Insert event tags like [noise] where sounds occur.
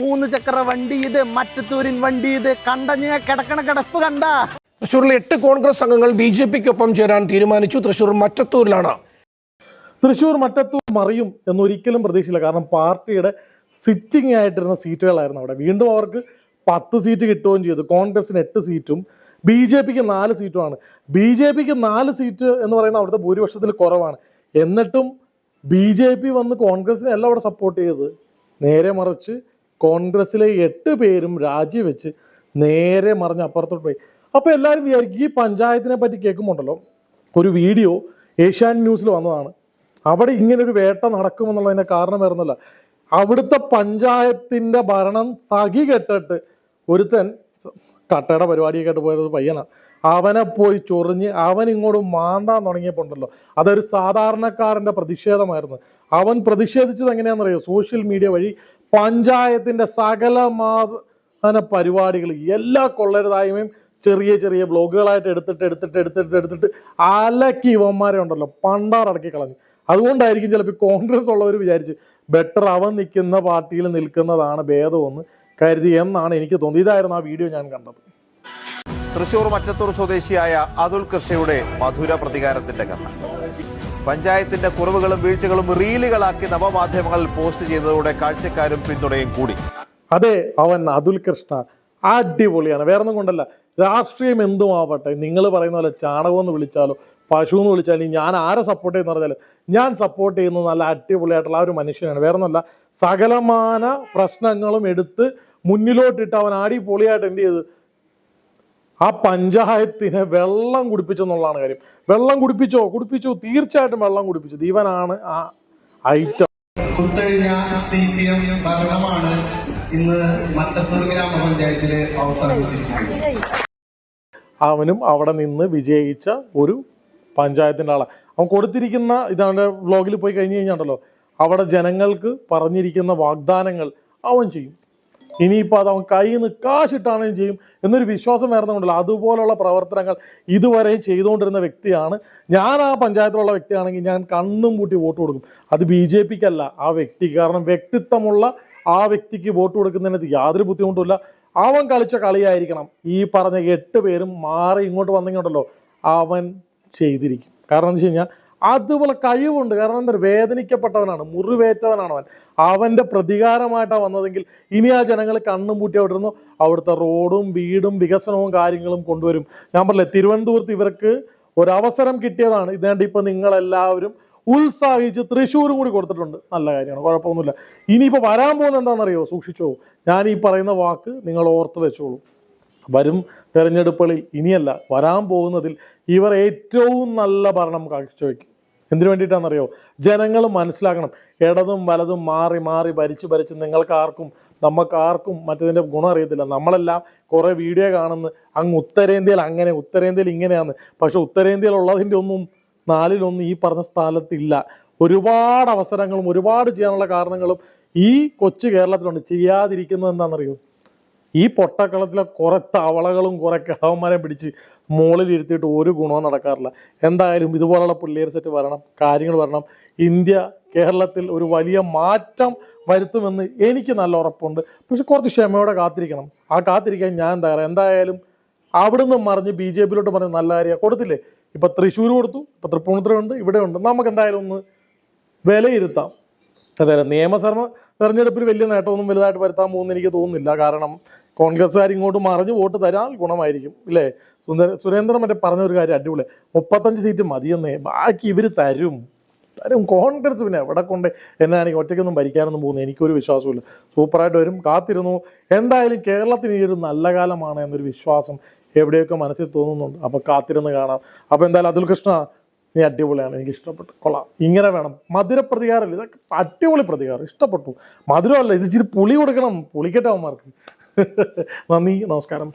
മൂന്ന് ചക്ര വണ്ടി ഇത് മറ്റത്തൂരിൻ വണ്ടി ഇത്. കണ്ട ഞാൻ കിടക്കണ കിടപ്പ് കണ്ട. തൃശ്ശൂരിലെ എട്ട് കോൺഗ്രസ് അംഗങ്ങൾ ബി ജെ പിക്കൊപ്പം ചേരാൻ തീരുമാനിച്ചു. തൃശ്ശൂർ മറ്റത്തൂരിലാണ്. തൃശ്ശൂർ മറ്റത്തൂർ മറിയും എന്നൊരിക്കലും പ്രതീക്ഷയില്ല. കാരണം പാർട്ടിയുടെ സിറ്റിംഗ് ആയിട്ടിരുന്ന സീറ്റുകളായിരുന്നു അവിടെ. വീണ്ടും അവർക്ക് പത്ത് സീറ്റ് കിട്ടുകയും ചെയ്തു. കോൺഗ്രസിന് എട്ട് സീറ്റും ബി ജെ പിക്ക് നാല് സീറ്റുമാണ്. ബി ജെ പിക്ക് നാല് സീറ്റ് എന്ന് പറയുന്ന അവിടുത്തെ ഭൂരിപക്ഷത്തിൽ കുറവാണ്. എന്നിട്ടും ബി ജെ പി വന്ന് കോൺഗ്രസിനെ അല്ല അവിടെ സപ്പോർട്ട് ചെയ്തത്. നേരെ മറിച്ച് കോൺഗ്രസിലെ എട്ട് പേരും രാജിവെച്ച് നേരെ മറിഞ്ഞ് അപ്പുറത്തോട്ട് പോയി. അപ്പോൾ എല്ലാവരും വിചാരിക്കും ഈ പഞ്ചായത്തിനെ പറ്റി കേൾക്കുമ്പോണ്ടല്ലോ ഒരു വീഡിയോ ഏഷ്യാനെറ്റ് ന്യൂസിൽ വന്നതാണ്. അവിടെ ഇങ്ങനെ ഒരു വേട്ട നടക്കുമെന്നുള്ളതിന്റെ കാരണം വരുന്നില്ല അവിടുത്തെ പഞ്ചായത്തിന്റെ ഭരണം സഖി കെട്ടിട്ട് ഒരുത്തൻ കട്ടയുടെ പരിപാടിയൊക്കെ ആയിട്ട് പോയത് പയ്യനാണ് അവനെ പോയി ചൊറിഞ്ഞ് അവൻ ഇങ്ങോട്ട് മാന്താൻ തുടങ്ങിയപ്പോണ്ടല്ലോ. അതൊരു സാധാരണക്കാരന്റെ പ്രതിഷേധമായിരുന്നു. അവൻ പ്രതിഷേധിച്ചത് എങ്ങനെയാണെന്നറിയോ? സോഷ്യൽ മീഡിയ വഴി പഞ്ചായത്തിന്റെ സകലമാന പരിപാടികൾ എല്ലാ കൊള്ളരുതായ്മയും ചെറിയ ചെറിയ ബ്ലോഗുകളായിട്ട് എടുത്തിട്ട് എടുത്തിട്ട് എടുത്തിട്ട് എടുത്തിട്ട് അലക്കി ഇവന്മാരെ ഉണ്ടല്ലോ പണ്ടാറടക്കി കളഞ്ഞു. അതുകൊണ്ടായിരിക്കും ചിലപ്പോൾ കോൺഗ്രസ് ഉള്ളവർ വിചാരിച്ച് ബെറ്റർ അവൻ നിൽക്കുന്ന പാർട്ടിയിൽ നിൽക്കുന്നതാണ് ഭേദമെന്ന് കരുതി എന്നാണ് എനിക്ക് തോന്നിയത് ഇതായിരുന്നു ആ വീഡിയോ ഞാൻ കണ്ടത്. തൃശൂർ മറ്റത്തൂർ സ്വദേശിയായ അതുൽ കൃഷ്ണയുടെ മധുര പ്രതികാരത്തിന്റെ കഥ. പഞ്ചായത്തിന്റെ കുറവുകളും വീഴ്ചകളും റീലുകളാക്കി നവമാധ്യമങ്ങളിൽ പോസ്റ്റ് ചെയ്തതോടെ കാഴ്ചക്കാരും പിന്തുണയും കൂടി. അതെ അവൻ അതുൽ കൃഷ്ണ. അടിപൊളിയാണ്. വേറെ ഒന്നും കൊണ്ടല്ല. രാഷ്ട്രീയം എന്തും ആവട്ടെ. നിങ്ങൾ പറയുന്ന പോലെ ചാണകം എന്ന് വിളിച്ചാലോ പശു എന്ന് വിളിച്ചാലും ഞാൻ ആരെ സപ്പോർട്ട് ചെയ്യുന്ന പറഞ്ഞാൽ ഞാൻ സപ്പോർട്ട് ചെയ്യുന്നത് നല്ല അടിപൊളിയായിട്ടുള്ള ആ ഒരു മനുഷ്യനാണ്. വേറെ ഒന്നല്ല സകലമാന പ്രശ്നങ്ങളും എടുത്ത് മുന്നിലോട്ടിട്ട് അവൻ ആടി പൊളിയായിട്ട് എന്ത് ചെയ്ത് ആ പഞ്ചായത്തിനെ വെള്ളം കുടിപ്പിച്ചെന്നുള്ളതാണ് കാര്യം. വെള്ളം കുടിപ്പിച്ചോ? കുടിപ്പിച്ചു. തീർച്ചയായിട്ടും വെള്ളം കുടിപ്പിച്ചു. ദീവനാണ് ആ ഐറ്റം. കുത്തഴിഞ്ഞ സി പി എം ഭരണമാണ് ഇന്ന് മട്ടത്തൂർ ഗ്രാമപഞ്ചായത്തിൽ അവസാനിച്ചിരിക്കുന്നത്. അവനും അവിടെ നിന്ന് വിജയിച്ച ഒരു പഞ്ചായത്തിന്റെ ആളാണ് അവൻ കൊടുത്തിരിക്കുന്ന ഇതവന്റെ വ്ലോഗിൽ പോയി കഴിഞ്ഞു കഴിഞ്ഞാണ്ടല്ലോ. അവിടെ ജനങ്ങൾക്ക് പറഞ്ഞിരിക്കുന്ന വാഗ്ദാനങ്ങൾ അവൻ ചെയ്യും. ഇനിയിപ്പോൾ അത് അവൻ കയ്യിൽ നിന്ന് കാശിട്ടാണെങ്കിലും ചെയ്യും എന്നൊരു വിശ്വാസം വരുന്നുണ്ടല്ലോ. അതുപോലുള്ള പ്രവർത്തനങ്ങൾ ഇതുവരെ ചെയ്തുകൊണ്ടിരുന്ന വ്യക്തിയാണ്. ഞാൻ ആ പഞ്ചായത്തിലുള്ള വ്യക്തിയാണെങ്കിൽ ഞാൻ കണ്ണും പൂട്ടി വോട്ട് കൊടുക്കും. അത് ബി ജെ പിക്കല്ല. ആ വ്യക്തി കാരണം വ്യക്തിത്വമുള്ള ആ വ്യക്തിക്ക് വോട്ട് കൊടുക്കുന്നതിനകത്ത് യാതൊരു ബുദ്ധിമുട്ടുമില്ല. അവൻ കളിച്ച കളിയായിരിക്കണം. ഈ പറഞ്ഞ എട്ട് പേരും മാറി ഇങ്ങോട്ട് വന്നിങ്ങോട്ടല്ലോ അവൻ ചെയ്തിരിക്കും. കാരണം എന്താ വെച്ച് കഴിഞ്ഞാൽ അതുപോലെ കഴിവുണ്ട്. കാരണം എന്താ? വേദനിക്കപ്പെട്ടവനാണ് മുറിവേറ്റവനാണ് അവൻ. അവന്റെ പ്രതികാരമായിട്ടാണ് വന്നതെങ്കിൽ ഇനി ആ ജനങ്ങൾ കണ്ണും പൂട്ടി അവിടെ ഇരുന്നു അവിടുത്തെ റോഡും വീടും വികസനവും കാര്യങ്ങളും കൊണ്ടുവരും. ഞാൻ പറഞ്ഞില്ലേ തിരുവനന്തപുരത്ത് ഇവർക്ക് ഒരവസരം കിട്ടിയതാണ്. ഇതേണ്ട ഇപ്പൊ നിങ്ങളെല്ലാവരും ഉത്സാഹിച്ച് തൃശ്ശൂരും കൂടി കൊടുത്തിട്ടുണ്ട്. നല്ല കാര്യമാണ് കുഴപ്പമൊന്നുമില്ല. ഇനിയിപ്പോൾ വരാൻ പോകുന്ന എന്താണെന്നറിയോ? സൂക്ഷിച്ചോ ഞാൻ ഈ പറയുന്ന വാക്ക് നിങ്ങൾ ഓർത്ത് വെച്ചോളൂ. വരും തെരഞ്ഞെടുപ്പുകളിൽ ഇനിയല്ല വരാൻ പോകുന്നതിൽ ഇവർ ഏറ്റവും നല്ല ഭരണം കാഴ്ചവെക്കും. എന്തിനു വേണ്ടിയിട്ടാണെന്നറിയോ? ജനങ്ങൾ മനസ്സിലാക്കണം. ഇടതും വലതും മാറി മാറി ഭരിച്ച് ഭരിച്ച് നിങ്ങൾക്ക് ആർക്കും നമുക്ക് ആർക്കും മറ്റതിന്റെ ഗുണം അറിയത്തില്ല. നമ്മളെല്ലാം കുറേ വീഡിയോ കാണുന്നു. അങ്ങ് ഉത്തരേന്ത്യയിൽ അങ്ങനെ ഉത്തരേന്ത്യയിൽ ഇങ്ങനെയാണ് പക്ഷെ ഉത്തരേന്ത്യയിൽ ഉള്ളതിന്റെ ഒന്നും നാലിലൊന്നും ഈ പറഞ്ഞ സ്ഥലത്തില്ല. ഒരുപാട് അവസരങ്ങളും ഒരുപാട് ചെയ്യാനുള്ള കാരണങ്ങളും ഈ കൊച്ചു കേരളത്തിലുണ്ട്. ചെയ്യാതിരിക്കുന്നത് എന്താണെന്നറിയോ? ഈ പൊട്ടക്കളത്തിലെ കുറെ തവളകളും കുറെ കിളവന്മാരെ പിടിച്ച് മുകളിൽ ഇരുത്തിയിട്ട് ഒരു ഗുണവും നടക്കാറില്ല. എന്തായാലും ഇതുപോലുള്ള പിള്ളേർ സെറ്റ് വരണം കാര്യങ്ങൾ വരണം. ഇന്ത്യ കേരളത്തിൽ ഒരു വലിയ മാറ്റം വരുത്തുമെന്ന് എനിക്ക് നല്ല ഉറപ്പുണ്ട്. പക്ഷെ കുറച്ച് ക്ഷമയോടെ കാത്തിരിക്കണം. ആ കാത്തിരിക്കാൻ ഞാൻ തയ്യാറാണ് എന്തായാലും അവിടുന്ന് മറിഞ്ഞ് ബി ജെ പിയിലോട്ട് പറഞ്ഞ് നല്ല കാര്യം കൊടുത്തില്ലേ? ഇപ്പൊ തൃശ്ശൂർ കൊടുത്തു ഇപ്പൊ തൃപ്പൂണിത്തുറയുണ്ട് ഇവിടെ ഉണ്ട്. നമുക്ക് എന്തായാലും ഒന്ന് വിലയിരുത്താം. അതായത് നിയമസഭ തെരഞ്ഞെടുപ്പിൽ വലിയ നേട്ടമൊന്നും വലുതായിട്ട് വരുത്താൻ പോകുന്ന എനിക്ക് തോന്നുന്നില്ല. കാരണം കോൺഗ്രസ്സുകാർ ഇങ്ങോട്ട് മറിഞ്ഞ് വോട്ട് തരാൻ ഗുണമായിരിക്കും ഇല്ലേ? സുന്ദര സുരേന്ദ്രൻ മറ്റേ പറഞ്ഞ ഒരു കാര്യം അടിപൊളി. മുപ്പത്തഞ്ച് സീറ്റ് മതിയെന്നേ ബാക്കി ഇവർ തരും. തരും. കോൺഗ്രസ് പിന്നെ എവിടെ കൊണ്ട് എന്നാണെങ്കിൽ ഒറ്റയ്ക്കൊന്നും ഭരിക്കാനൊന്നും പോകുന്നത് എനിക്കൊരു വിശ്വാസമില്ല സൂപ്പറായിട്ട് വരും. കാത്തിരുന്നു. എന്തായാലും കേരളത്തിന് ഈ ഒരു നല്ല കാലമാണ് എന്നൊരു വിശ്വാസം എവിടെയൊക്കെ മനസ്സിൽ തോന്നുന്നുണ്ട്. അപ്പോൾ കാത്തിരുന്ന് കാണാം. അപ്പോൾ എന്തായാലും അതുൽ കൃഷ്ണ നീ അടിപൊളിയാണ്. എനിക്ക് ഇഷ്ടപ്പെട്ടു. കൊള്ളാം. ഇങ്ങനെ വേണം. മധുര പ്രതികാരമല്ല. ഇതൊക്കെ അടിപൊളി പ്രതികാരം. ഇഷ്ടപ്പെട്ടു. മധുരമല്ല. ഇത് ഇച്ചിരി പുളി കൊടുക്കണം. പുളിക്കട്ടെ അവന്മാർക്ക് [laughs] നന്ദി നമസ്കാരം.